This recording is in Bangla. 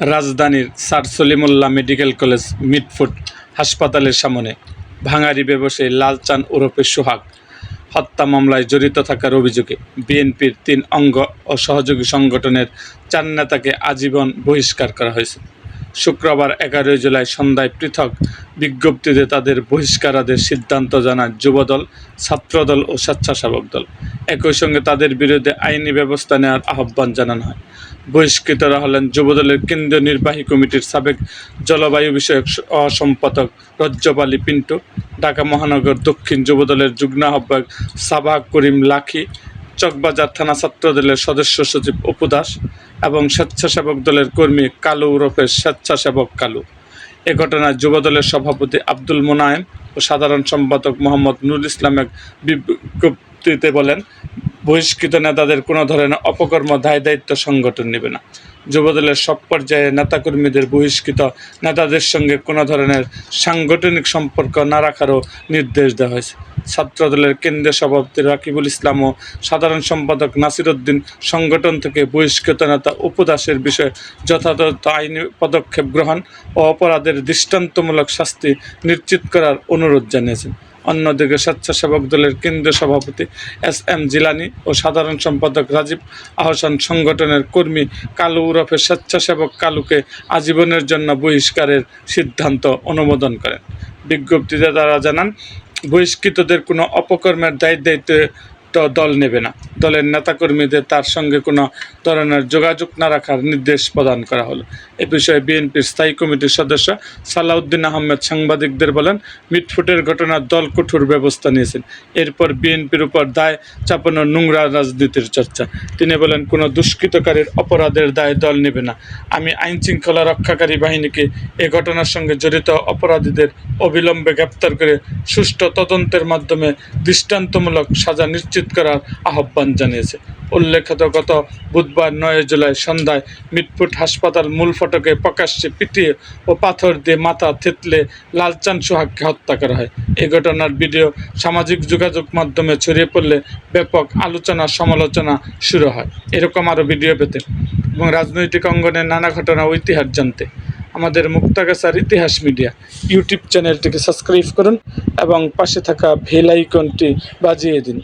রাজধানীর sir Salimullah medical college Mitford হাসপাতালের সামনে ভাঙারি ব্যবসায়ী লালচান ওরফে সোহাগ হত্যা মামলায় জড়িত থাকার অভিযোগে বিএনপির তিন অঙ্গ ও সহযোগী সংগঠনের চার নেতাকে আজীবন বহিষ্কার করা হয়েছে। শুক্রবার এগারোই জুলাই সন্ধ্যায় পৃথক বিজ্ঞপ্তিতে তাদের বহিষ্কারাদের সিদ্ধান্ত জানায় যুবদল, ছাত্রদল ও স্বেচ্ছাসেবক দল। একই সঙ্গে তাদের বিরুদ্ধে আইনি ব্যবস্থা নেওয়ার আহ্বান জানানো হয়। বহিষ্কৃতরা হলেন যুবদলের কেন্দ্রীয় নির্বাহী কমিটির সাবেক জলবায়ু বিষয়ক সম্পাদক রজ্জবালী পিন্টু, ঢাকা মহানগর দক্ষিণ যুবদলের যুগ্ম আহ্বায়ক সাবাহ করিম লাখি, চকবাজার থানা ছাত্রদলের সদস্য সচিব অপু দাস এবং স্বেচ্ছাসেবক দলের কর্মী কালু ওরফে স্বেচ্ছাসেবক কালু। এ ঘটনায় যুবদলের সভাপতি আব্দুল মোনায়েম ও সাধারণ সম্পাদক মোহাম্মদ নুরুল ইসলাম এক বিজ্ঞপ্তিতে বলেন বহিষ্কৃত নেতাদের কোনো ধরনের অপকর্ম দায় দায়িত্ব সংগঠন নেবে না। যুবদলের সব পর্যায়ে নেতাকর্মীদের বহিষ্কৃত নেতাদের সঙ্গে কোনো ধরনের সাংগঠনিক সম্পর্ক না রাখারও নির্দেশ দেওয়া হয়েছে। ছাত্রদলের কেন্দ্রীয় সভাপতি রাকিবুল ইসলাম ও সাধারণ সম্পাদক নাসিরউদ্দিন সংগঠন থেকে বহিষ্কৃত নেতা উপদাসের বিষয়ে যথাযথ আইনি পদক্ষেপ গ্রহণ ও অপরাধের দৃষ্টান্তমূলক শাস্তি নিশ্চিত করার অনুরোধ জানিয়েছেন। অন্যদিকে স্বেচ্ছাসেবক দলের কেন্দ্রীয় সভাপতি এস এম জিলানি ও সাধারণ সম্পাদক রাজীব আহসান সংগঠনের কর্মী কালু উরফের স্বেচ্ছাসেবক কালুকে আজীবনের জন্য বহিষ্কারের সিদ্ধান্ত অনুমোদন করেন। বিজ্ঞপ্তিতে তারা জানান, বহিষ্কৃতদের কোনো অপকর্মের দায়িত্ব দায়িত্ব দল নেবে না। দলের নেতাকর্মীদের তার সঙ্গে কোনো ধরনের যোগাযোগ না রাখার নির্দেশ প্রদান করা হলো। এ বিষয়ে বিএনপির স্থায়ী কমিটির সদস্য সালাউদ্দিন আহমেদ সাংবাদিকদের বলেন, মিটফুটের ঘটনার দল কঠোর ব্যবস্থা নিয়েছেন। এরপর বিএনপির উপর দায় চাপানোর নোংরা রাজনীতির চর্চা। তিনি বলেন, কোনো দুষ্কৃতকারীর অপরাধের দায় দল নেবে না। আমি আইন শৃঙ্খলা রক্ষাকারী বাহিনীকে এ ঘটনার সঙ্গে জড়িত অপরাধীদের অবিলম্বে গ্রেপ্তার করে সুষ্ঠু তদন্তের মাধ্যমে দৃষ্টান্তমূলক সাজা নিশ্চিত করার আহ্বান জানিয়েছে। উল্লেখিত গত বুধবার নয় জুলাই সন্ধ্যায় মিটফুট হাসপাতাল মূল ফটকে প্রকাশ্যে পিটিয়ে ও পাথর দিয়ে মাথা থেতলে লালচান সোহাগকে হত্যা করা হয়। এই ঘটনার ভিডিও সামাজিক যোগাযোগ মাধ্যমে ছড়িয়ে পড়লে ব্যাপক আলোচনা সমালোচনা শুরু হয়। এরকম আরও ভিডিও পেতে এবং রাজনৈতিক অঙ্গনে নানা ঘটনা ও ইতিহাস জানতে আমাদের মুক্তাগাছার ইতিহাস মিডিয়া ইউটিউব চ্যানেলটিকে সাবস্ক্রাইব করুন এবং পাশে থাকা বেল আইকনটি বাজিয়ে দিন।